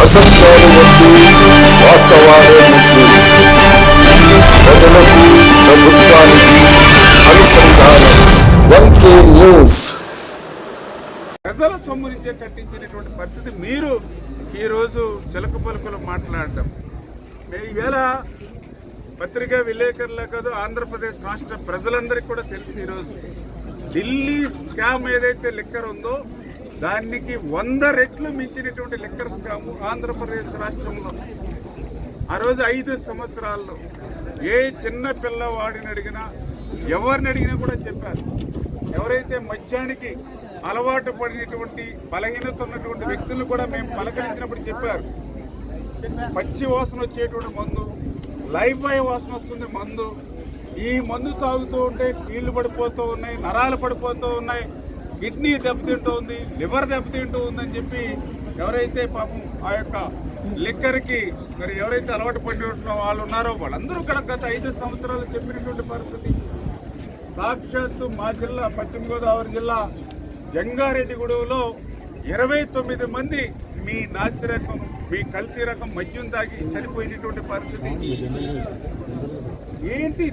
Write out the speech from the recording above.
అసత్యాలు వద్దు వాస్తవాలే ముద్దు ప్రజలకు ప్రభుత్వానికి అనుసంధానం ఎంకే న్యూస్ ప్రజల సొమ్ము నుంచే కట్టించినటువంటి పరిస్థితి మీరు ఈరోజు చిలక పలుకులు మాట్లాడటం. ఈవేళ పత్రికా విలేకరులే కాదు ఆంధ్రప్రదేశ్ రాష్ట్ర ప్రజలందరికీ కూడా తెలుసు ఈరోజు ఢిల్లీ స్కామ్ ఏదైతే లిక్కర్ ఉందో దానికి వంద రెట్లు మించినటువంటి లిక్కర్ స్కామ్ ఆంధ్రప్రదేశ్ రాష్ట్రంలో. ఆ రోజు ఐదు సంవత్సరాల్లో ఏ చిన్న పిల్లవాడిని అడిగినా ఎవరిని అడిగినా కూడా చెప్పారు. ఎవరైతే మద్యానికి అలవాటు పడినటువంటి బలహీనత ఉన్నటువంటి వ్యక్తులు కూడా మేము పలకరించినప్పుడు చెప్పారు. పచ్చి వాసన వచ్చేటువంటి మందు లైఫ్ బాయ్ వాసన వస్తుంది మందు. ఈ మందు తాగుతూ ఉంటే కీళ్ళు పడిపోతూ ఉన్నాయి నరాలు పడిపోతూ ఉన్నాయి. కిడ్నీ దెబ్బతింటూ ఉంది లివర్ దెబ్బతింటూ ఉందని చెప్పి ఎవరైతే పాపం ఆ యొక్క లిక్కర్కి మరి ఎవరైతే అలవాటు పడిన వాళ్ళు ఉన్నారో వాళ్ళందరూ కూడా గత ఐదు సంవత్సరాలు చెప్పినటువంటి పరిస్థితి. సాక్షాత్తు మా జిల్లా పశ్చిమ గోదావరి జిల్లా జంగారెడ్డిగూడెంలో ఇరవై తొమ్మిది మంది మీ నాసి రకం మీ కల్తీ రకం మద్యం తాగి చనిపోయినటువంటి పరిస్థితి. ఏంటి